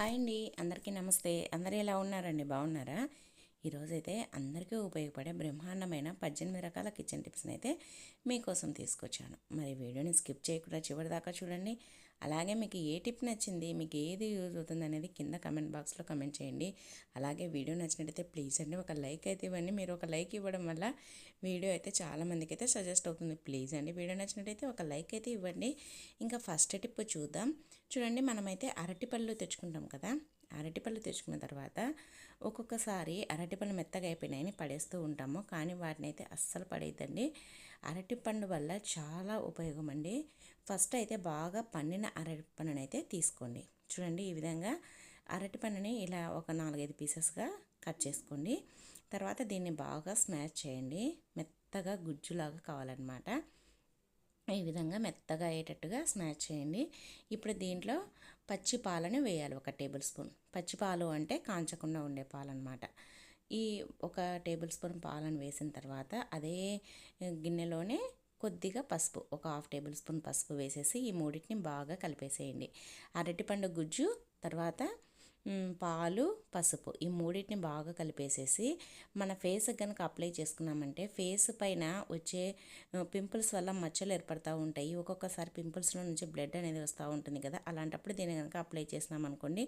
Hi అండి. అందరికీ నమస్తే. అందరూ ఎలా ఉన్నారండి? బాగున్నారా? ఈరోజైతే అందరికీ ఉపయోగపడే బ్రహ్మాండమైన పద్దెనిమిది రకాల కిచెన్ టిప్స్ని అయితే మీకోసం తీసుకొచ్చాను. మరి వీడియోని స్కిప్ చేయకుండా చివరి దాకా చూడండి. అలాగే మీకు ఏ టిప్ నచ్చింది మీకు ఏది యూజ్ అవుతుంది అనేది కింద కమెంట్ బాక్స్లో కమెంట్ చేయండి. అలాగే వీడియో నచ్చినట్టయితే ప్లీజ్ అండి ఒక లైక్ అయితే ఇవ్వండి. మీరు ఒక లైక్ ఇవ్వడం వల్ల వీడియో అయితే చాలామందికి అయితే సజెస్ట్ అవుతుంది. ప్లీజ్ అండి వీడియో నచ్చినట్టయితే ఒక లైక్ అయితే ఇవ్వండి. ఇంకా ఫస్ట్ టిప్ చూద్దాం. చూడండి మనమైతే అరటిపళ్ళు తెచ్చుకుంటాం కదా. అరటిపళ్ళు తెచ్చుకున్న తర్వాత ఒక్కొక్కసారి అరటిపళ్ళు మెత్తగా అయిపోయినాయని పడేస్తూ ఉంటాము. కానీ వాటిని అయితే అస్సలు పడేయద్దండి. అరటిపండు వల్ల చాలా ఉపయోగం అండి. ఫస్ట్ అయితే బాగా పండిన అరటిపండుని అయితే తీసుకోండి. చూడండి ఈ విధంగా అరటిపండుని ఇలా ఒక నాలుగైదు పీసెస్గా కట్ చేసుకోండి. తర్వాత దీన్ని బాగా స్మాష్ చేయండి. మెత్తగా గుజ్జులాగా కావాలన్నమాట. ఈ విధంగా మెత్తగా అయ్యేటట్టుగా స్మాష్ చేయండి. ఇప్పుడు దీంట్లో పచ్చి పాలని వేయాలి ఒక టేబుల్ స్పూన్. పచ్చి పాలు అంటే కాంచకుండా ఉండే పాలు అనమాట ఈ ఒక టేబుల్ స్పూన్ పాలను వేసిన తర్వాత అదే గిన్నెలోనే కొద్దిగా పసుపు ఒక హాఫ్ టేబుల్ స్పూన్ పసుపు వేసేసి ఈ మూడింటిని బాగా కలిపేసేయండి. అరటిపండు గుజ్జు తర్వాత పాలు పసుపు ఈ మూడింటిని బాగా కలిపేసేసి మన ఫేస్ కనుక అప్లై చేసుకున్నామంటే ఫేస్ పైన వచ్చే పింపుల్స్ వల్ల మచ్చలు ఏర్పడుతూ ఉంటాయి. ఒక్కొక్కసారి పింపుల్స్లో నుంచి బ్లడ్ అనేది వస్తూ ఉంటుంది కదా. అలాంటప్పుడు దీన్ని కనుక అప్లై చేసినామనుకోండి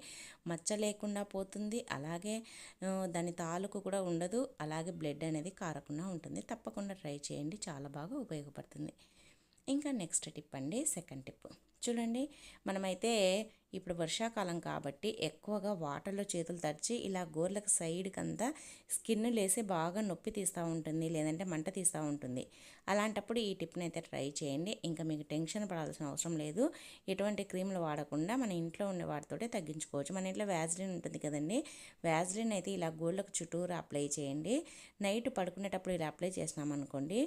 మచ్చ లేకుండా పోతుంది. అలాగే దాని తాలూకు కూడా ఉండదు. అలాగే బ్లడ్ అనేది కారకుండా ఉంటుంది. తప్పకుండా ట్రై చేయండి. చాలా బాగా ఉపయోగపడుతుంది. ఇంకా నెక్స్ట్ టిప్ అండి సెకండ్ టిప్ చూడండి మనమైతే ఇప్పుడు వర్షాకాలం కాబట్టి ఎక్కువగా వాటర్లో చేతులు తడిచి ఇలా గోర్లకు సైడ్కి అంతా స్కిన్ లేసి బాగా నొప్పి తీస్తూ ఉంటుంది లేదంటే మంట తీస్తూ ఉంటుంది. అలాంటప్పుడు ఈ టిప్ని అయితే ట్రై చేయండి. ఇంకా మీకు టెన్షన్ పడాల్సిన అవసరం లేదు. ఎటువంటి క్రీములు వాడకుండా మన ఇంట్లో ఉండే వాటితోటే తగ్గించుకోవచ్చు. మన ఇంట్లో వ్యాజ్లిన్ ఉంటుంది కదండి వ్యాజ్లిన్ అయితే ఇలా గోర్లకు చుట్టూరు అప్లై చేయండి. నైట్ పడుకునేటప్పుడు ఇలా అప్లై చేసినామనుకోండి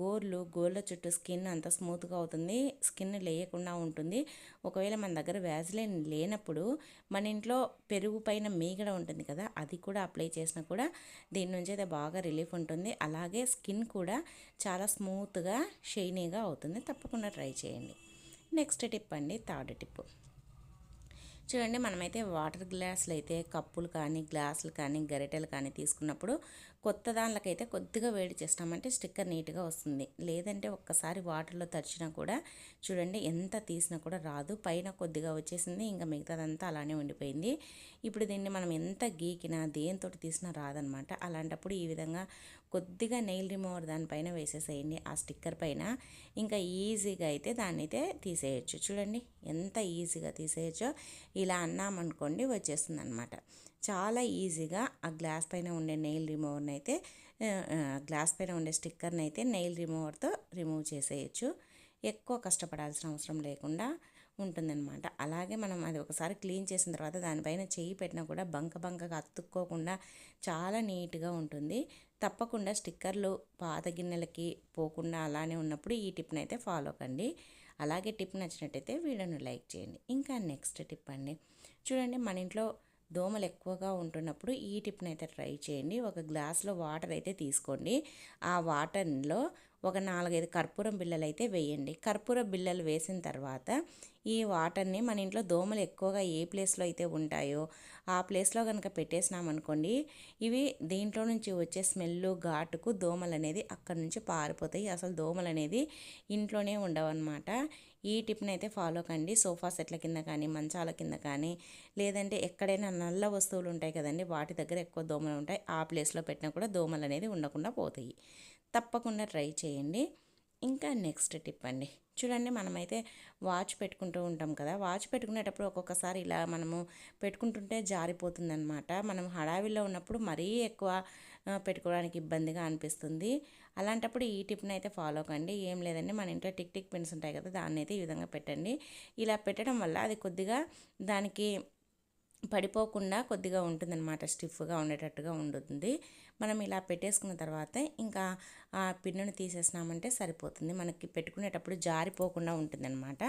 గోర్లు గోర్ల చుట్టూ స్కిన్ అంత స్మూత్గా అవుతుంది స్కిన్ లేయకుండా ఉంటుంది. ఒకవేళ మన దగ్గర వ్యాజ్లిన్ లేనప్పుడు మన ఇంట్లో పెరుగు పైన మీగడ ఉంటుంది కదా అది కూడా అప్లై చేసినా కూడా దీని నుంచి అయితే బాగా రిలీఫ్ ఉంటుంది. అలాగే స్కిన్ కూడా చాలా స్మూత్గా షైనీగా అవుతుంది. తప్పకుండా ట్రై చేయండి. నెక్స్ట్ టిప్ అండి థర్డ్ టిప్. చూడండి మనమైతే వాటర్ గ్లాసులు అయితే కప్పులు కానీ గ్లాసులు కానీ గరిటెలు కానీ తీసుకున్నప్పుడు కొత్త దానిలకైతే కొద్దిగా వేడి చేస్తామంటే స్టిక్కర్ నీట్గా వస్తుంది. లేదంటే ఒక్కసారి వాటర్లో తడిచినా కూడా చూడండి ఎంత తీసినా కూడా రాదు. పైన కొద్దిగా వచ్చేసింది ఇంకా మిగతాదంతా అలానే ఉండిపోయింది. ఇప్పుడు దీన్ని మనం ఎంత గీకినా దేంతో తీసినా రాదనమాట. అలాంటప్పుడు ఈ విధంగా కొద్దిగా నెయిల్ రిమూవర్ దానిపైన వేసేసేయండి. ఆ స్టిక్కర్ పైన ఇంకా ఈజీగా అయితే దాన్ని అయితే తీసేయచ్చు. చూడండి ఎంత ఈజీగా తీసేయచ్చో ఇలా అన్నామనుకోండి వచ్చేస్తుంది అనమాట చాలా ఈజీగా ఆ గ్లాస్ పైన ఉండే నెయిల్ రిమూవర్ని అయితే గ్లాస్ పైన ఉండే స్టిక్కర్ని అయితే నెయిల్ రిమూవర్తో రిమూవ్ చేసేయచ్చు. ఎక్కువ కష్టపడాల్సిన అవసరం లేకుండా ఉంటుందన్నమాట. అలాగే మనం అది ఒకసారి క్లీన్ చేసిన తర్వాత దానిపైన చేయి పెట్టినా కూడా బంక బంకగా అతుక్కోకుండా చాలా నీట్గా ఉంటుంది. తప్పకుండా స్టిక్కర్లు పాత గిన్నెలకి పోకుండా అలానే ఉన్నప్పుడు ఈ టిప్ని అయితే ఫాలో కండి. అలాగే టిప్ నచ్చినట్టయితే వీడియోను లైక్ చేయండి. ఇంకా నెక్స్ట్ టిప్ అండి. చూడండి మన ఇంట్లో దోమలు ఎక్కువగా ఉంటున్నప్పుడు ఈ టిప్ని అయితే ట్రై చేయండి. ఒక గ్లాస్లో వాటర్ అయితే తీసుకోండి. ఆ వాటర్లో ఒక నాలుగైదు కర్పూరం బిళ్ళలు అయితే వేయండి. కర్పూర బిళ్ళలు వేసిన తర్వాత ఈ వాటర్ని మన ఇంట్లో దోమలు ఎక్కువగా ఏ ప్లేస్లో అయితే ఉంటాయో ఆ ప్లేస్లో కనుక పెట్టేసినామనుకోండి ఇవి దీంట్లో నుంచి వచ్చే స్మెల్ ఘాటుకు దోమలు అనేది అక్కడ నుంచి పారిపోతాయి. అసలు దోమలు అనేది ఇంట్లోనే ఉండవన్నమాట. ఈ టిప్ని అయితే ఫాలో కండి. సోఫా సెట్ల కింద కానీ మంచాల కింద కానీ లేదంటే ఎక్కడైనా నల్ల వస్తువులు ఉంటాయి కదండి వాటి దగ్గర ఎక్కువ దోమలు ఉంటాయి ఆ ప్లేస్లో పెట్టినా కూడా దోమలు అనేది ఉండకుండా పోతాయి. తప్పకుండా ట్రై చేయండి. ఇంకా నెక్స్ట్ టిప్ అండి. చూడండి మనమైతే వాచ్ పెట్టుకుంటూ ఉంటాం కదా. వాచ్ పెట్టుకునేటప్పుడు ఒక్కొక్కసారి ఇలా మనము పెట్టుకుంటుంటే జారిపోతుందనమాట మనం హడావిలో ఉన్నప్పుడు మరీ ఎక్కువ పెట్టుకోవడానికి ఇబ్బందిగా అనిపిస్తుంది. అలాంటప్పుడు ఈ టిప్ని అయితే ఫాలో కండి. ఏం లేదండి మన ఇంట్లో టిక్ టిక్ పెన్స్ ఉంటాయి కదా దాన్ని అయితే ఈ విధంగా పెట్టండి. ఇలా పెట్టడం వల్ల అది కొద్దిగా దానికి పడిపోకుండా కొద్దిగా ఉంటుందన్నమాట స్టిఫ్గా ఉండేటట్టుగా ఉంటుంది మనం ఇలా పెట్టేసుకున్న తర్వాత ఇంకా ఆ పిన్నుని తీసేసినామంటే సరిపోతుంది. మనకి పెట్టుకునేటప్పుడు జారిపోకుండా ఉంటుందన్నమాట.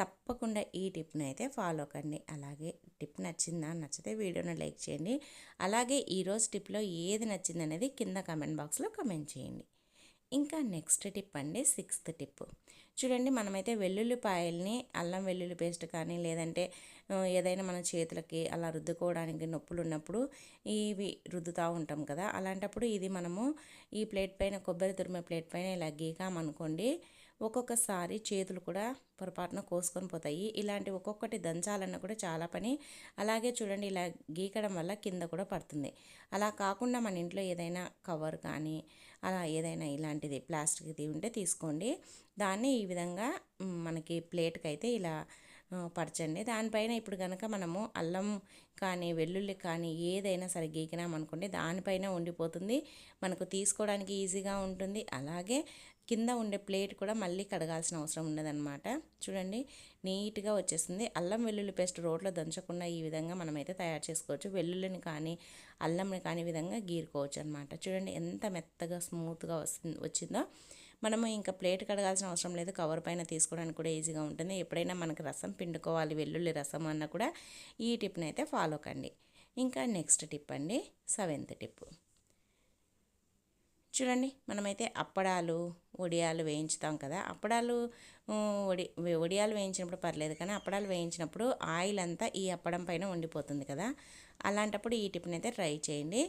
తప్పకుండా ఈ టిప్ని అయితే ఫాలో కండి. అలాగే టిప్ నచ్చిందా నచ్చితే వీడియోని లైక్ చేయండి. అలాగే ఈరోజు టిప్లో ఏది నచ్చింది అనేది కింద కమెంట్ బాక్స్లో కమెంట్ చేయండి. ఇంకా నెక్స్ట్ టిప్ అండి సిక్స్త్ టిప్. చూడండి మనమైతే వెల్లుల్లిపాయల్ని అల్లం వెల్లుల్లి పేస్ట్ కానీ లేదంటే ఏదైనా మన చేతులకి అలా రుద్దుకోవడానికి నొప్పులు ఉన్నప్పుడు ఇవి రుద్దుతూ ఉంటాం కదా. అలాంటప్పుడు ఇది మనము ఈ ప్లేట్ పైన కొబ్బరి తురిమే ప్లేట్ పైన ఇలా గీకామనుకోండి ఒక్కొక్కసారి చేతులు కూడా పొరపాటున కోసుకొని పోతాయి. ఇలాంటి ఒక్కొక్కటి దంచాలన్న కూడా చాలా పని. అలాగే చూడండి ఇలా గీకడం వల్ల కింద కూడా పడుతుంది. అలా కాకుండా మన ఇంట్లో ఏదైనా కవర్ కానీ అలా ఏదైనా ఇలాంటిది ప్లాస్టిక్ది ఉంటే తీసుకోండి. దాన్ని ఈ విధంగా మనకి ప్లేట్కి అయితే ఇలా పరచండి. దానిపైన ఇప్పుడు కనుక మనము అల్లం కానీ వెల్లుల్లి కానీ ఏదైనా సరే గీకినామనుకోండి దానిపైన ఉండిపోతుంది. మనకు తీసుకోవడానికి ఈజీగా ఉంటుంది. అలాగే కింద ఉండే ప్లేట్ కూడా మళ్ళీ కడగాల్సిన అవసరం ఉండదన్నమాట. చూడండి నీట్గా వచ్చేస్తుంది. అల్లం వెల్లుల్లి పేస్ట్ రోడ్లో దంచకుండా ఈ విధంగా మనమైతే తయారు చేసుకోవచ్చు. వెల్లుల్లిని కానీ అల్లంని కానీ విధంగా గీరుకోవచ్చు అనమాట చూడండి ఎంత మెత్తగా స్మూత్గా వస్తుంది వచ్చిందో. మనము ఇంకా ప్లేట్ కడగాల్సిన అవసరం లేదు. కవర్ పైన తీసుకోవడానికి కూడా ఈజీగా ఉంటుంది. ఎప్పుడైనా మనకు రసం పిండుకోవాలి వెల్లుల్లి రసం అన్న కూడా ఈ టిప్ని అయితే ఫాలో కండి. ఇంకా నెక్స్ట్ టిప్ అండి సెవెంత్ టిప్. చూడండి మనమైతే అప్పడాలు వడియాలు వేయించుతాం కదా. అప్పడాలు వడి వడియాలు వేయించినప్పుడు పర్లేదు కానీ అప్పడాలు వేయించినప్పుడు ఆయిల్ అంతా ఈ అప్పడం పైన ఉండిపోతుంది కదా. అలాంటప్పుడు ఈ టిప్ని అయితే ట్రై చేయండి.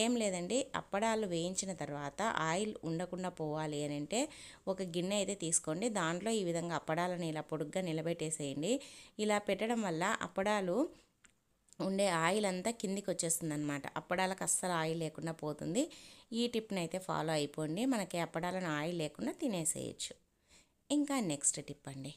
ఏం లేదండి అప్పడాలు వేయించిన తర్వాత ఆయిల్ ఉండకుండా పోవాలి అని అంటే ఒక గిన్నె అయితే తీసుకోండి. దాంట్లో ఈ విధంగా అప్పడాలను ఇలా పొడుగ్గా నిలబెట్టేసేయండి. ఇలా పెట్టడం వల్ల అప్పడాలు ఉండే ఆయిల్ అంతా కిందికి వచ్చేస్తుంది అనమాట అప్పడాలకు అస్సలు ఆయిల్ లేకుండా పోతుంది. ఈ టిప్ని అయితే ఫాలో అయిపోండి. మనకి అప్పడాలను ఆయిల్ లేకుండా తినేసేయచ్చు. ఇంకా నెక్స్ట్ టిప్ అండి.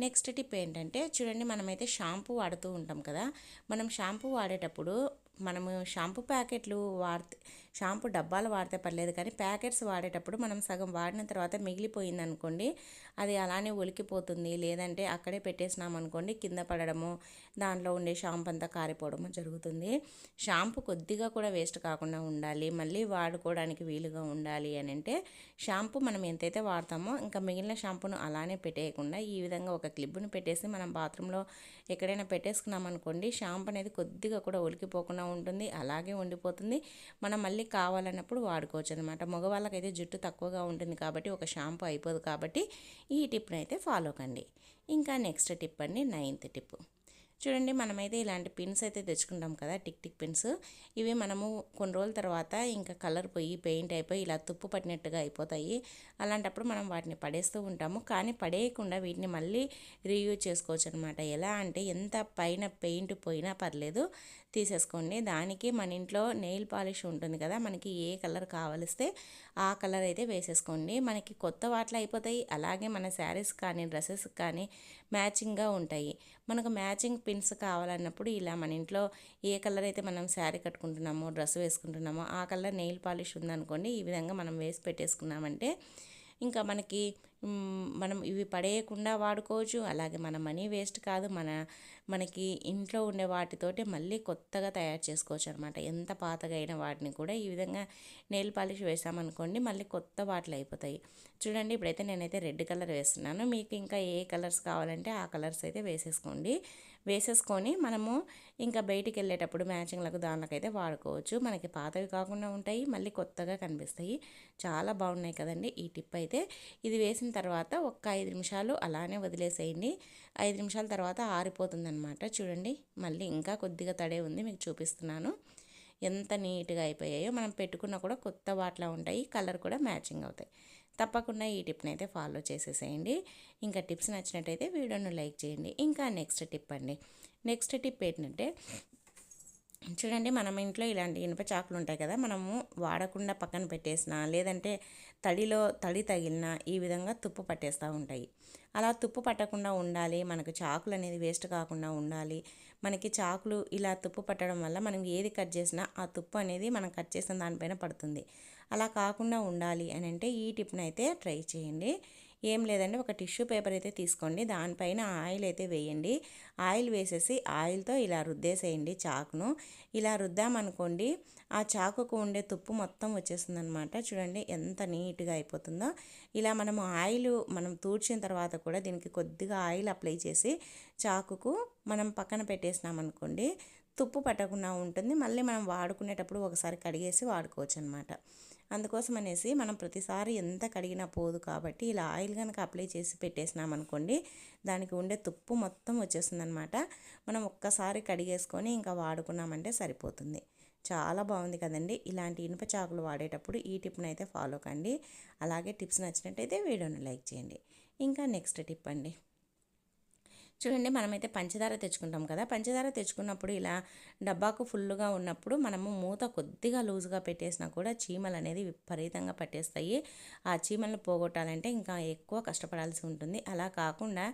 నెక్స్ట్ టిప్ ఏంటంటే చూడండి మనమైతే షాంపూ వాడుతూ ఉంటాం కదా. మనం షాంపూ వాడేటప్పుడు మనము షాంపూ ప్యాకెట్లు వాడితే షాంపూ డబ్బాలు వాడితే పర్లేదు కానీ ప్యాకెట్స్ వాడేటప్పుడు మనం సగం వాడిన తర్వాత మిగిలిపోయింది అనుకోండి అది అలానే ఒలికిపోతుంది. లేదంటే అక్కడే పెట్టేసినాం అనుకోండి కింద పడడము దాంట్లో ఉండే షాంపూ అంతా కారిపోవడము జరుగుతుంది. షాంపూ కొద్దిగా కూడా వేస్ట్ కాకుండా ఉండాలి. మళ్ళీ వాడుకోవడానికి వీలుగా ఉండాలి అని అంటే షాంపూ మనం ఎంతైతే వాడతామో ఇంకా మిగిలిన షాంపూను అలానే పెట్టేయకుండా ఈ విధంగా ఒక క్లిప్ను పెట్టేసి మనం బాత్రూంలో ఎక్కడైనా పెట్టేసుకున్నాం అనుకోండి షాంపూ అనేది కొద్దిగా కూడా ఒలికిపోకుండా ఉంటుంది అలాగే ఉండిపోతుంది. మనం మళ్ళీ కావాలన్నప్పుడు వాడుకోవచ్చు అనమాట మగవాళ్ళకైతే జుట్టు తక్కువగా ఉంటుంది కాబట్టి ఒక షాంపూ అయిపోదు కాబట్టి ఈ టిప్ని అయితే ఫాలో కండి. ఇంకా నెక్స్ట్ టిప్ అండి నైన్త్ టిప్. చూడండి మనమైతే ఇలాంటి పిన్స్ అయితే తెచ్చుకుంటాం కదా టిక్ టిక్ పిన్స్ ఇవి మనము కొన్ని రోజుల తర్వాత ఇంకా కలర్ పోయి పెయింట్ అయిపోయి ఇలా తుప్పు పట్టినట్టుగా అయిపోతాయి. అలాంటప్పుడు మనం వాటిని పడేస్తూ ఉంటాము. కానీ పడేయకుండా వీటిని మళ్ళీ రీయూజ్ చేసుకోవచ్చు అనమాట ఎలా అంటే ఎంత పైన పెయింట్ పోయినా పర్లేదు తీసేసుకోండి. దానికి మన ఇంట్లో నెయిల్ పాలిష్ ఉంటుంది కదా మనకి ఏ కలర్ కావలిస్తే ఆ కలర్ అయితే వేసేసుకోండి. మనకి కొత్త వాటిలో అయిపోతాయి. అలాగే మన శారీస్ కానీ డ్రెస్సెస్ కానీ మ్యాచింగ్గా ఉంటాయి. మనకు మ్యాచింగ్ పిన్స్ కావాలన్నప్పుడు ఇలా మన ఇంట్లో ఏ కలర్ అయితే మనం శారీ కట్టుకుంటున్నామో డ్రెస్ వేసుకుంటున్నామో ఆ కలర్ నెయిల్ పాలిష్ ఉందనుకోండి ఈ విధంగా మనం వేసి పెట్టేసుకున్నామంటే ఇంకా మనకి మనం ఇవి పడేయకుండా వాడుకోవచ్చు. అలాగే మన మనీ వేస్ట్ కాదు. మన మనకి ఇంట్లో ఉండే వాటితోటి మళ్ళీ కొత్తగా తయారు చేసుకోవచ్చు అనమాట ఎంత పాతగా అయిన వాటిని కూడా ఈ విధంగా నెయిల్ పాలిష్ వేసామనుకోండి మళ్ళీ కొత్త బాటిల్ అయిపోతాయి. చూడండి ఇప్పుడైతే నేనైతే రెడ్ కలర్ వేస్తున్నాను. మీకు ఇంకా ఏ కలర్స్ కావాలంటే ఆ కలర్స్ అయితే వేసేసుకోండి. వేసేసుకొని మనము ఇంకా బయటికి వెళ్ళేటప్పుడు మ్యాచింగ్లకు దానికైతే వాడుకోవచ్చు. మనకి పాతవి కాకుండా ఉంటాయి మళ్ళీ కొత్తగా కనిపిస్తాయి. చాలా బాగున్నాయి కదండి ఈ టిప్ అయితే. ఇది వేసిన తర్వాత ఒక్క ఐదు నిమిషాలు అలానే వదిలేసేయండి. ఐదు నిమిషాల తర్వాత ఆరిపోతుందనమాట చూడండి మళ్ళీ ఇంకా కొద్దిగా తడే ఉంది మీకు చూపిస్తున్నాను. ఎంత నీట్గా అయిపోయాయో. మనం పెట్టుకున్న కూడా కొత్త వాటిలా ఉంటాయి కలర్ కూడా మ్యాచింగ్ అవుతాయి. తప్పకుండా ఈ టిప్ని అయితే ఫాలో చేసేసేయండి. ఇంకా టిప్స్ నచ్చినట్టయితే వీడియోను లైక్ చేయండి. ఇంకా నెక్స్ట్ టిప్ అండి. నెక్స్ట్ టిప్ ఏంటంటే చూడండి మనం ఇంట్లో ఇలాంటి ఇనుప చాకులు ఉంటాయి కదా మనము వాడకుండా పక్కన పెట్టేసిన లేదంటే తడిలో తడి తగిలిన ఈ విధంగా తుప్పు పట్టేస్తూ ఉంటాయి. అలా తుప్పు పట్టకుండా ఉండాలి మనకు చాకులు అనేది వేస్ట్ కాకుండా ఉండాలి. మనకి చాకులు ఇలా తుప్పు పట్టడం వల్ల మనం ఏది కట్ చేసినా ఆ తుప్పు అనేది మనం కట్ చేసిన దానిపైన పడుతుంది. అలా కాకుండా ఉండాలి అని అంటే ఈ టిప్ని అయితే ట్రై చేయండి. ఏం లేదండి ఒక టిష్యూ పేపర్ అయితే తీసుకోండి. దానిపైన ఆయిల్ అయితే వేయండి. ఆయిల్ వేసేసి ఆయిల్తో ఇలా రుద్దేసేయండి చాకును. ఇలా రుద్దామనుకోండి ఆ చాకుకు ఉండే తుప్పు మొత్తం వచ్చేస్తుంది అనమాట చూడండి ఎంత నీట్గా అయిపోతుందో. ఇలా మనము ఆయిల్ మనం తూడ్చిన తర్వాత కూడా దీనికి కొద్దిగా ఆయిల్ అప్లై చేసి చాకుకు మనం పక్కన పెట్టేసినాం అనుకోండి తుప్పు పట్టకుండా ఉంటుంది. మళ్ళీ మనం వాడుకునేటప్పుడు ఒకసారి కడిగేసి వాడుకోవచ్చు అనమాట అందుకోసం అనేసి మనం ప్రతిసారి ఎంత కడిగినా పోదు కాబట్టి ఇలా ఆయిల్ కనుక అప్లై చేసి పెట్టేసినామనుకోండి దానికి ఉండే తుప్పు మొత్తం వచ్చేస్తుందనమాట మనం ఒక్కసారి కడిగేసుకొని ఇంకా వాడుకున్నామంటే సరిపోతుంది. చాలా బాగుంది కదండి. ఇలాంటి ఇనుప చాకులు వాడేటప్పుడు ఈ టిప్ని అయితే ఫాలో కండి. అలాగే టిప్స్ నచ్చినట్టయితే వీడియోని లైక్ చేయండి. ఇంకా నెక్స్ట్ టిప్ అండి. చూడండి మనమైతే పంచదార తెచ్చుకుంటాం కదా. పంచదార తెచ్చుకున్నప్పుడు ఇలా డబ్బాకు ఫుల్గా ఉన్నప్పుడు మనము మూత కొద్దిగా లూజ్గా పెట్టేసినా కూడా చీమలు అనేది విపరీతంగా పట్టేస్తాయి. ఆ చీమలను పోగొట్టాలంటే ఇంకా ఎక్కువ కష్టపడాల్సి ఉంటుంది. అలా కాకుండా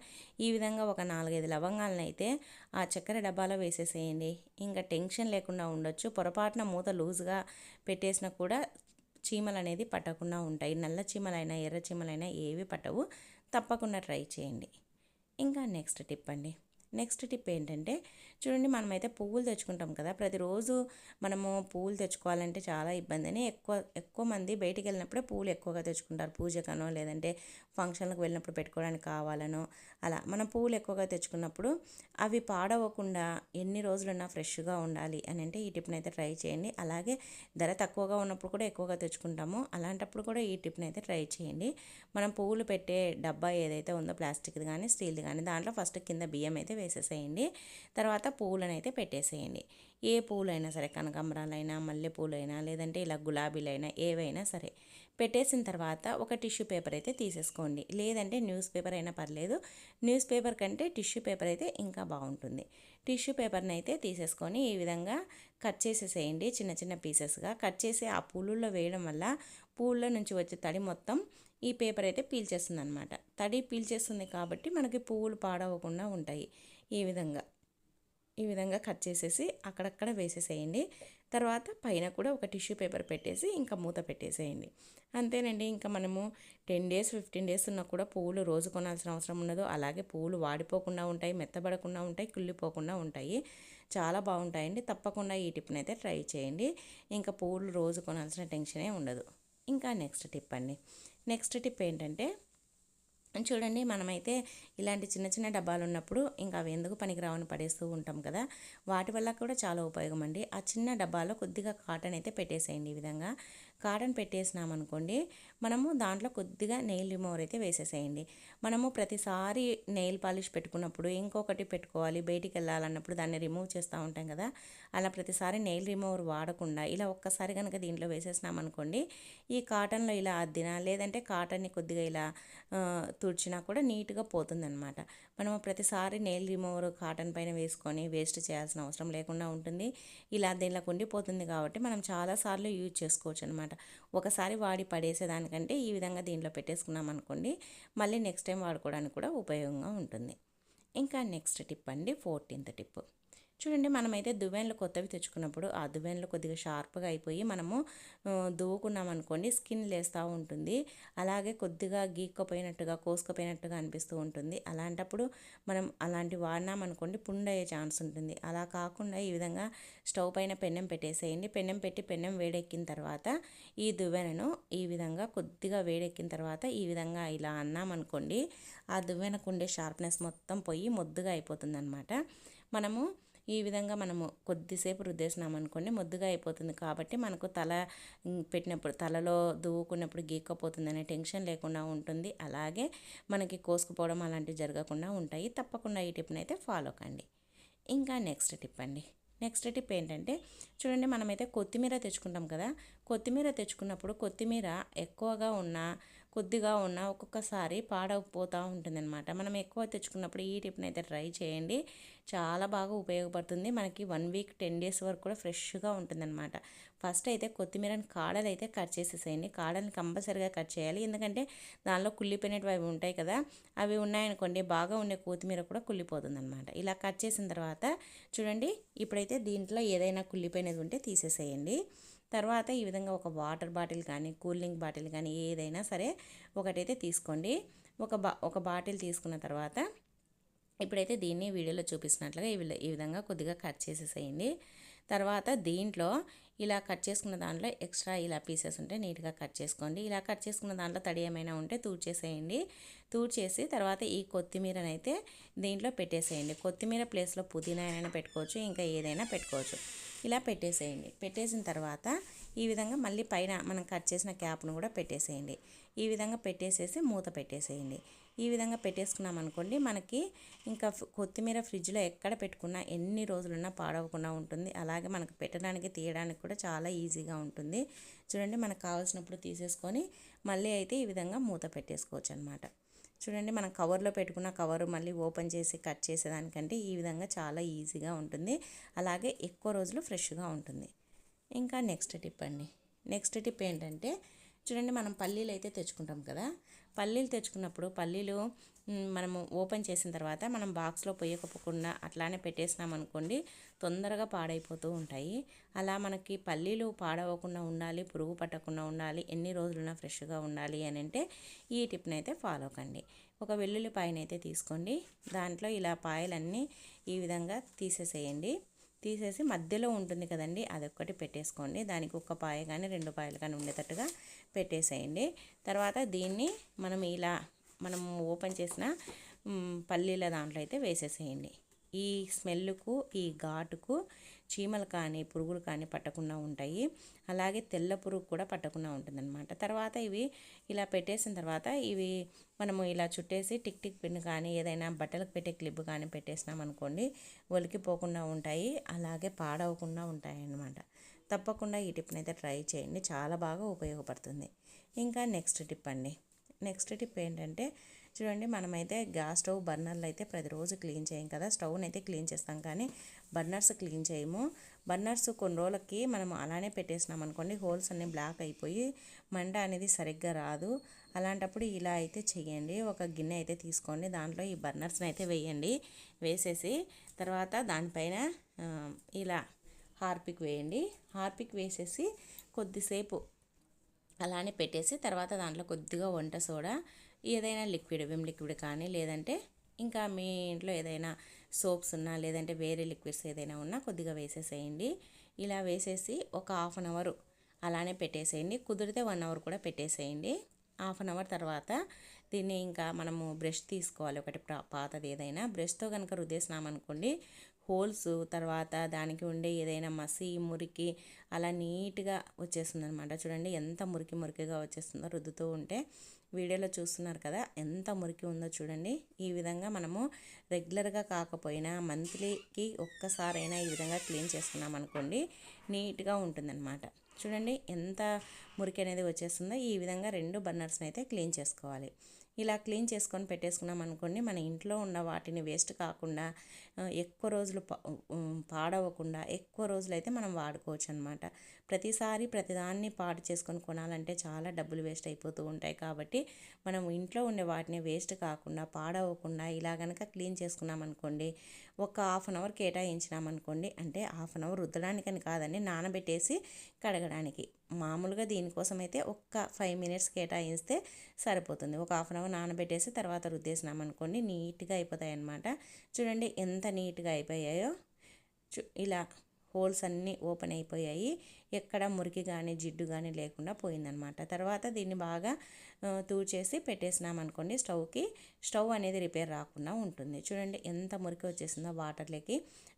ఈ విధంగా ఒక నాలుగైదు లవంగాలను అయితే ఆ చక్కెర డబ్బాలో వేసేసేయండి. ఇంకా టెన్షన్ లేకుండా ఉండొచ్చు. పొరపాటున మూత లూజ్గా పెట్టేసినా కూడా చీమలు అనేది పట్టకుండా ఉంటాయి. నల్ల చీమలైనా ఎర్ర చీమలైనా ఏవి పట్టవు. తప్పకుండా ట్రై చేయండి. ఇంకా నెక్స్ట్ టిప్ అండి. నెక్స్ట్ టిప్ ఏంటంటే చూడండి మనమైతే పువ్వులు తెచ్చుకుంటాం కదా. ప్రతిరోజు మనము పువ్వులు తెచ్చుకోవాలంటే చాలా ఇబ్బంది అని ఎక్కువ ఎక్కువ మంది బయటికి వెళ్ళినప్పుడే పువ్వులు ఎక్కువగా తెచ్చుకుంటారు. పూజకనో లేదంటే ఫంక్షన్లకు వెళ్ళినప్పుడు పెట్టుకోవడానికి కావాలనో అలా. మనం పువ్వులు ఎక్కువగా తెచ్చుకున్నప్పుడు అవి పాడవకుండా ఎన్ని రోజులున్నా ఫ్రెష్గా ఉండాలి అని అంటే ఈ టిప్ని అయితే ట్రై చేయండి. అలాగే ధర తక్కువగా ఉన్నప్పుడు కూడా ఎక్కువగా తెచ్చుకుంటాము. అలాంటప్పుడు కూడా ఈ టిప్ని అయితే ట్రై చేయండి. మనం పువ్వులు పెట్టే డబ్బా ఏదైతే ఉందో ప్లాస్టిక్ది కానీ స్టీల్ది కానీ దాంట్లో ఫస్ట్ కింద బియ్యం అయితే వేసేసేయండి. తర్వాత పువ్వులను అయితే పెట్టేసేయండి. ఏ పూలైనా సరే కనకాంబరాలైనా మల్లెపూలైనా లేదంటే ఇలా గులాబీలైనా ఏవైనా సరే పెట్టేసిన తర్వాత ఒక టిష్యూ పేపర్ అయితే తీసేసుకోండి. లేదంటే న్యూస్ పేపర్ అయినా పర్లేదు న్యూస్ పేపర్ కంటే టిష్యూ పేపర్ అయితే ఇంకా బాగుంటుంది. టిష్యూ పేపర్ని అయితే తీసేసుకొని ఈ విధంగా కట్ చేసేసేయండి. చిన్న చిన్న పీసెస్గా కట్ చేసి ఆ పూలుల్లో వేయడం వల్ల పూల్లో నుంచి వచ్చే తడి మొత్తం ఈ పేపర్ అయితే పీల్చేస్తుంది అనమాట తడి పీల్చేస్తుంది కాబట్టి మనకి పువ్వులు పాడవకుండా ఉంటాయి ఈ విధంగా. ఈ విధంగా కట్ చేసేసి అక్కడక్కడ వేసేసేయండి. తర్వాత పైన కూడా ఒక టిష్యూ పేపర్ పెట్టేసి ఇంకా మూత పెట్టేసేయండి. అంతేనండి ఇంకా మనము టెన్ డేస్ ఫిఫ్టీన్ డేస్ ఉన్నా కూడా పువ్వులు రోజు కొనాల్సిన అవసరం ఉండదు. అలాగే పువ్వులు వాడిపోకుండా ఉంటాయి మెత్తబడకుండా ఉంటాయి కుళ్ళిపోకుండా ఉంటాయి. చాలా బాగుంటాయండి. తప్పకుండా ఈ టిప్ని అయితే ట్రై చేయండి. ఇంకా పువ్వులు రోజు కొనాల్సిన టెన్షనే ఉండదు. ఇంకా నెక్స్ట్ టిప్ అండి. నెక్స్ట్ టిప్ ఏంటంటే చూడండి మనమైతే ఇలాంటి చిన్న చిన్న డబ్బాలు ఉన్నప్పుడు ఇంకా అవి ఎందుకు పనికిరావని పడేస్తూ ఉంటాం కదా. వాటి వల్ల కూడా చాలా ఉపయోగం అండి. ఆ చిన్న డబ్బాలో కొద్దిగా కాటన్ అయితే పెట్టేసేయండి ఈ విధంగా. కాటన్ పెట్టేసినామనుకోండి మనము దాంట్లో కొద్దిగా నెయిల్ రిమూవర్ అయితే వేసేసేయండి. మనము ప్రతిసారి నెయిల్ పాలిష్ పెట్టుకున్నప్పుడు ఇంకొకటి పెట్టుకోవాలి బయటికి వెళ్ళాలన్నప్పుడు దాన్ని రిమూవ్ చేస్తూ ఉంటాం కదా అలా ప్రతిసారి నెయిల్ రిమూవర్ వాడకుండా ఇలా ఒక్కసారి కనుక దీంట్లో వేసేసినామనుకోండి ఈ కాటన్లో ఇలా అద్దినా లేదంటే కాటన్ని కొద్దిగా ఇలా తుడిచినా కూడా నీట్గా పోతుందన్నమాట. మనం ప్రతిసారి నెయిల్ రిమూవర్ కాటన్ పైన వేసుకొని వేస్ట్ చేయాల్సిన అవసరం లేకుండా ఉంటుంది. ఇలా దీనిలో ఉండిపోతుంది కాబట్టి మనం చాలాసార్లు యూజ్ చేసుకోవచ్చు అనమాట ఒకసారి వాడి పడేసేదానికంటే ఈ విధంగా దీంట్లో పెట్టేసుకున్నాం అనుకోండి మళ్ళీ నెక్స్ట్ టైం వాడుకోవడానికి కూడా ఉపయోగంగా ఉంటుంది. ఇంకా నెక్స్ట్ టిప్ అండి ఫోర్టీన్త్ టిప్ చూడండి మనమైతే దువ్వెన్లు కొత్తవి తెచ్చుకున్నప్పుడు ఆ దువ్వెన్లు కొద్దిగా షార్ప్గా అయిపోయి మనము దువ్వుకున్నాం అనుకోండి స్కిన్ లేస్తూ ఉంటుంది. అలాగే కొద్దిగా గీక్కపోయినట్టుగా కోసుకపోయినట్టుగా అనిపిస్తూ ఉంటుంది. అలాంటప్పుడు మనం అలాంటి వాడినామనుకోండి పుండయ్యే ఛాన్స్ ఉంటుంది. అలా కాకుండా ఈ విధంగా స్టవ్ పైన పెన్నెం పెట్టేసేయండి. పెన్నెం పెట్టి పెన్నెం వేడెక్కిన తర్వాత ఈ దువ్వెనను ఈ విధంగా కొద్దిగా వేడెక్కిన తర్వాత ఈ విధంగా ఇలా అన్నామనుకోండి ఆ దువ్వెనకు ఉండే షార్ప్నెస్ మొత్తం పోయి మొద్దుగా అయిపోతుంది అనమాట మనము ఈ విధంగా మనము కొద్దిసేపు రుద్దేసినాం అనుకోండి ముద్దుగా అయిపోతుంది. కాబట్టి మనకు తల పెట్టినప్పుడు తలలో దువ్వుకున్నప్పుడు గీక్కపోతుందనే టెన్షన్ లేకుండా ఉంటుంది. అలాగే మనకి కోసుకుపోవడం అలాంటివి జరగకుండా ఉంటాయి. తప్పకుండా ఈ టిప్ని అయితే ఫాలో కండి. ఇంకా నెక్స్ట్ టిప్ అండి. నెక్స్ట్ టిప్ ఏంటంటే చూడండి మనమైతే కొత్తిమీర తెచ్చుకుంటాం కదా. కొత్తిమీర తెచ్చుకున్నప్పుడు కొత్తిమీర ఎక్కువగా ఉన్న కొద్దిగా ఉన్న ఒక్కొక్కసారి పాడైపోతూ ఉంటుందన్నమాట. మనం ఎక్కువ తెచ్చుకున్నప్పుడు ఈ టిప్ని అయితే ట్రై చేయండి. చాలా బాగా ఉపయోగపడుతుంది. మనకి వన్ వీక్ టెన్ డేస్ వరకు కూడా ఫ్రెష్గా ఉంటుందన్నమాట. ఫస్ట్ అయితే కొత్తిమీరని కాడలు అయితే కట్ చేసేసేయండి. కాడల్ని కంపల్సరిగా కట్ చేయాలి. ఎందుకంటే దానిలో కుళ్ళిపోయినవి అవి ఉంటాయి కదా అవి ఉన్నాయనుకోండి బాగా ఉండే కొత్తిమీర కూడా కుళ్ళిపోతుంది అనమాట ఇలా కట్ చేసిన తర్వాత చూడండి ఇప్పుడైతే దీంట్లో ఏదైనా కుళ్ళిపోయినది ఉంటే తీసేసేయండి. తర్వాత ఈ విధంగా ఒక వాటర్ బాటిల్ కానీ కూలింగ్ బాటిల్ కానీ ఏదైనా సరే ఒకటైతే తీసుకోండి. ఒక బా ఒక బాటిల్ తీసుకున్న తర్వాత ఇప్పుడైతే దీన్ని వీడియోలో చూపిస్తున్నట్లుగా ఈ విధంగా కొద్దిగా కట్ చేసేసేయండి. తర్వాత దీంట్లో ఇలా కట్ చేసుకున్న దాంట్లో ఎక్స్ట్రా ఇలా పీసెస్ ఉంటే నీట్గా కట్ చేసుకోండి. ఇలా కట్ చేసుకున్న దాంట్లో తడి ఏమైనా ఉంటే తూడ్చేసేయండి. తూడ్చేసి తర్వాత ఈ కొత్తిమీరనైతే దీంట్లో పెట్టేసేయండి. కొత్తిమీర ప్లేస్లో పుదీనా అయినా పెట్టుకోవచ్చు ఇంకా ఏదైనా పెట్టుకోవచ్చు. ఇలా పెట్టేసేయండి. పెట్టేసిన తర్వాత ఈ విధంగా మళ్ళీ పైన మనం కట్ చేసిన క్యాప్ను కూడా పెట్టేసేయండి. ఈ విధంగా పెట్టేసేసి మూత పెట్టేసేయండి. ఈ విధంగా పెట్టేసుకున్నాం అనుకోండి మనకి ఇంకా కొత్తిమీర ఫ్రిడ్జ్లో ఎక్కడ పెట్టుకున్నా ఎన్ని రోజులున్నా పాడవకుండా ఉంటుంది. అలాగే మనకు పెట్టడానికి తీయడానికి కూడా చాలా ఈజీగా ఉంటుంది. చూడండి మనకు కావాల్సినప్పుడు తీసేసుకొని మళ్ళీ అయితే ఈ విధంగా మూత పెట్టేసుకోవచ్చు అనమాట చూడండి మనం కవర్లో పెట్టుకున్న కవర్ మళ్ళీ ఓపెన్ చేసి కట్ చేసేదానికంటే ఈ విధంగా చాలా ఈజీగా ఉంటుంది. అలాగే ఎక్కువ రోజులు ఫ్రెష్గా ఉంటుంది. ఇంకా నెక్స్ట్ టిప్ అండి. నెక్స్ట్ టిప్ ఏంటంటే చూడండి మనం పల్లీలు అయితే తెచ్చుకుంటాం కదా పల్లీలు తెచ్చుకున్నప్పుడు పల్లీలు మనము ఓపెన్ చేసిన తర్వాత మనం బాక్స్లో పొయ్యకపోకుండా అట్లానే పెట్టేసినాం అనుకోండి తొందరగా పాడైపోతూ ఉంటాయి. అలా మనకి పల్లీలు పాడవకుండా ఉండాలి పురుగు పట్టకుండా ఉండాలి ఎన్ని రోజులున్నా ఫ్రెష్గా ఉండాలి అని అంటే ఈ టిప్ని అయితే ఫాలో కండి. ఒక వెల్లుల్లి పాయనైతే తీసుకోండి. దాంట్లో ఇలా పాయలన్నీ ఈ విధంగా తీసేసేయండి. తీసేసి మధ్యలో ఉంటుంది కదండి అదొక్కటి పెట్టేసుకోండి. దానికి ఒక పాయ కానీ రెండు పాయలు కానీ ఉండేటట్టుగా పెట్టేసేయండి. తర్వాత దీన్ని మనం ఇలా మనం ఓపెన్ చేసిన పల్లీల దాంట్లో అయితే వేసేసేయండి. ఈ స్మెల్కు ఈ ఘాటుకు చీమలు కానీ పురుగులు కానీ పట్టకుండా ఉంటాయి. అలాగే తెల్ల పురుగు కూడా పట్టకుండా ఉంటుందన్నమాట. తర్వాత ఇవి ఇలా పెట్టేసిన తర్వాత ఇవి మనము ఇలా చుట్టేసి టిక్ టిక్ పిన్ కానీ ఏదైనా బట్టలకు పెట్టే క్లిప్ కానీ పెట్టేసినాం అనుకోండి ఒలికిపోకుండా ఉంటాయి. అలాగే పాడవకుండా ఉంటాయి అన్నమాట తప్పకుండా ఈ టిప్ని అయితే ట్రై చేయండి. చాలా బాగా ఉపయోగపడుతుంది. ఇంకా నెక్స్ట్ టిప్ అండి. నెక్స్ట్ టిప్ ఏంటంటే చూడండి మనమైతే గ్యాస్ స్టవ్ బర్నర్లు అయితే ప్రతిరోజు క్లీన్ చేయం కదా. స్టవ్ని అయితే క్లీన్ చేస్తాం కానీ బర్నర్స్ క్లీన్ చేయము. బర్నర్స్ కొన్ని రోజులకి మనం అలానే పెట్టేసినాం అనుకోండి హోల్స్ అన్నీ బ్లాక్ అయిపోయి మంట అనేది సరిగ్గా రాదు. అలాంటప్పుడు ఇలా అయితే చేయండి. ఒక గిన్నె అయితే తీసుకోండి. దాంట్లో ఈ బర్నర్స్ని అయితే వేయండి. వేసేసి తర్వాత దానిపైన ఇలా హార్పిక్ వేయండి. హార్పిక్ వేసేసి కొద్దిసేపు అలానే పెట్టేసి తర్వాత దాంట్లో కొద్దిగా వంట సోడా ఏదైనా లిక్విడ్ విమ్ లిక్విడ్ కానీ లేదంటే ఇంకా మీ ఇంట్లో ఏదైనా సోప్స్ ఉన్నా లేదంటే వేరే లిక్విడ్స్ ఏదైనా ఉన్నా కొద్దిగా వేసేసేయండి. ఇలా వేసేసి ఒక హాఫ్ అన్ అవర్ అలానే పెట్టేసేయండి. కుదిరితే వన్ అవర్ కూడా పెట్టేసేయండి. హాఫ్ అన్ అవర్ తర్వాత దీన్ని ఇంకా మనము బ్రష్ తీసుకోవాలి. ఒకటి పాతది ఏదైనా. బ్రష్తో కనుక రుద్దేసినామనుకోండి హోల్స్ తర్వాత దానికి ఉండే ఏదైనా మసి మురికి అలా నీట్గా వచ్చేస్తుంది అనమాట చూడండి ఎంత మురికి మురికిగా వచ్చేస్తుందో రుద్దుతూ ఉంటే వీడియోలో చూస్తున్నారు కదా ఎంత మురికి ఉందో చూడండి. ఈ విధంగా మనము రెగ్యులర్గా కాకపోయినా మంత్లీకి ఒక్కసారైనా ఈ విధంగా క్లీన్ చేసుకున్నాం అనుకోండి నీట్గా ఉంటుందన్నమాట. చూడండి ఎంత మురికి అనేది వచ్చేస్తుందో ఈ విధంగా రెండు బర్నర్స్ని అయితే క్లీన్ చేసుకోవాలి. ఇలా క్లీన్ చేసుకొని పెట్టేసుకున్నాం అనుకోండి మన ఇంట్లో ఉన్న వాటిని వేస్ట్ కాకుండా ఎక్కువ రోజులు పాడవకుండా ఎక్కువ రోజులు అయితే మనం వాడుకోవచ్చు అనమాట ప్రతిసారి ప్రతిదాన్ని పాడు చేసుకొని కొనాలంటే చాలా డబ్బులు వేస్ట్ అయిపోతూ ఉంటాయి కాబట్టి మనం ఇంట్లో ఉండే వాటిని వేస్ట్ కాకుండా పాడవకుండా ఇలా కనుక క్లీన్ చేసుకున్నాం అనుకోండి ఒక హాఫ్ అన్ అవర్ కేటాయించినామనుకోండి అంటే హాఫ్ అన్ అవర్ రుద్దడానికని కాదండి నానబెట్టేసి కడగడానికి. మామూలుగా దీనికోసం అయితే ఒక్క ఫైవ్ మినిట్స్ కేటాయిస్తే సరిపోతుంది. ఒక హాఫ్ అన్ అవర్ నానబెట్టేసి తర్వాత రుద్దేసినాం అనుకోండి నీట్గా అయిపోతాయి అన్నమాట చూడండి ఎంత నీట్గా అయిపోయాయో. ఇలా హోల్స్ అన్నీ ఓపెన్ అయిపోయాయి. ఎక్కడ మురికి కానీ జిడ్డు కానీ లేకుండా పోయిందనమాట. తర్వాత దీన్ని బాగా తూచేసి పెట్టేసినామనుకోండి స్టవ్కి స్టవ్ అనేది రిపేర్ రాకుండా ఉంటుంది. చూడండి ఎంత మురికి వచ్చేసిందో వాటర్లోకి.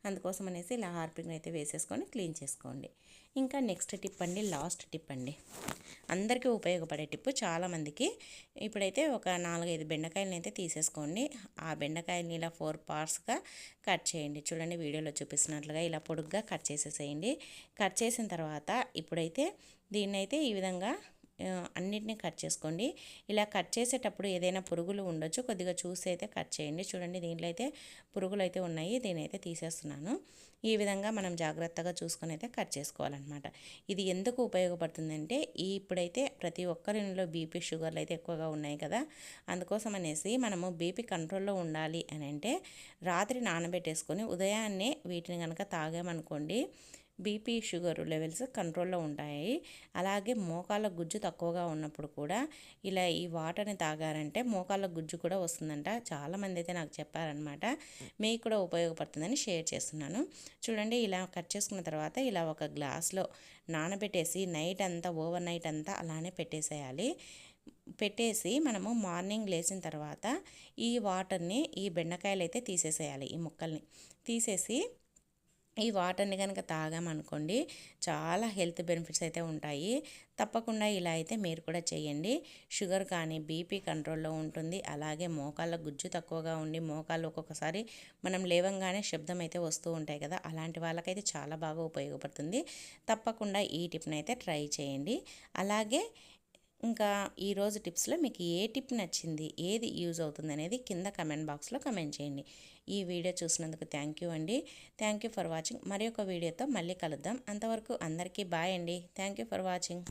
అందుకోసం అనేసి ఇలా హార్పిక్ని అయితే వేసేసుకొని క్లీన్ చేసుకోండి. ఇంకా నెక్స్ట్ టిప్ అండి లాస్ట్ టిప్ అండి. అందరికీ ఉపయోగపడే టిప్ చాలామందికి ఇప్పుడైతే ఒక నాలుగైదు బెండకాయలను అయితే తీసేసుకోండి. ఆ బెండకాయలని ఇలా ఫోర్ పార్ట్స్గా కట్ చేయండి. చూడండి వీడియోలో చూపిస్తున్నట్లుగా ఇలా పొడుగ్గా కట్ చేసేసేయండి. కట్ చేసిన తర్వాత ఇప్పుడైతే దీన్నైతే ఈ విధంగా అన్నిటిని కట్ చేసుకోండి. ఇలా కట్ చేసేటప్పుడు ఏదైనా పురుగులు ఉండొచ్చు కొద్దిగా చూసి అయితే కట్ చేయండి. చూడండి దీంట్లో అయితే పురుగులు అయితే ఉన్నాయి దీని అయితే తీసేస్తున్నాను. ఈ విధంగా మనం జాగ్రత్తగా చూసుకొని అయితే కట్ చేసుకోవాలన్నమాట. ఇది ఎందుకు ఉపయోగపడుతుందంటే ఈ ఇప్పుడైతే ప్రతి ఒక్కరిలో బీపీ షుగర్లు అయితే ఎక్కువగా ఉన్నాయి కదా అందుకోసం అనేసి మనము బీపీ కంట్రోల్లో ఉండాలి అని అంటే రాత్రి నానబెట్టేసుకొని ఉదయాన్నే వీటిని కనుక తాగామనుకోండి బీపీ షుగర్ లెవెల్స్ కంట్రోల్లో ఉంటాయి. అలాగే మోకాళ్ళ గుజ్జు తక్కువగా ఉన్నప్పుడు కూడా ఇలా ఈ వాటర్ని తాగారంటే మోకాళ్ళ గుజ్జు కూడా వస్తుందంట. చాలామంది అయితే నాకు చెప్పారనమాట మీకు కూడా ఉపయోగపడుతుందని షేర్ చేస్తున్నాను. చూడండి ఇలా కట్ చేసుకున్న తర్వాత ఇలా ఒక గ్లాస్లో నానబెట్టేసి నైట్ అంతా ఓవర్ నైట్ అంతా అలానే పెట్టేసేయాలి. పెట్టేసి మనము మార్నింగ్ లేచిన తర్వాత ఈ వాటర్ని ఈ బెండకాయలు అయితే తీసేసేయాలి ఈ ముక్కల్ని. తీసేసి ఈ వాటర్ని కనుక తాగామనుకోండి చాలా హెల్త్ బెనిఫిట్స్ అయితే ఉంటాయి. తప్పకుండా ఇలా అయితే మీరు కూడా చేయండి. షుగర్ కానీ బీపీ కంట్రోల్లో ఉంటుంది. అలాగే మోకాళ్ళ గుజ్జు తక్కువగా ఉండి మోకాళ్ళు ఒక్కొక్కసారి మనం లేవంగానే శబ్దం అయితే వస్తూ ఉంటాయి కదా అలాంటి వాళ్ళకైతే చాలా బాగా ఉపయోగపడుతుంది. తప్పకుండా ఈ టిప్ని అయితే ట్రై చేయండి. అలాగే ఇంకా ఈరోజు టిప్స్లో మీకు ఏ టిప్ నచ్చింది ఏది యూజ్ అవుతుంది అనేది కింద కమెంట్ బాక్స్లో కమెంట్ చేయండి. ఈ వీడియో చూసినందుకు థ్యాంక్ యూ అండి. థ్యాంక్ యూ ఫర్ వాచింగ్ మరి ఒక వీడియోతో మళ్ళీ కలుద్దాం. అంతవరకు అందరికీ బాయ్ అండి. Thank you for watching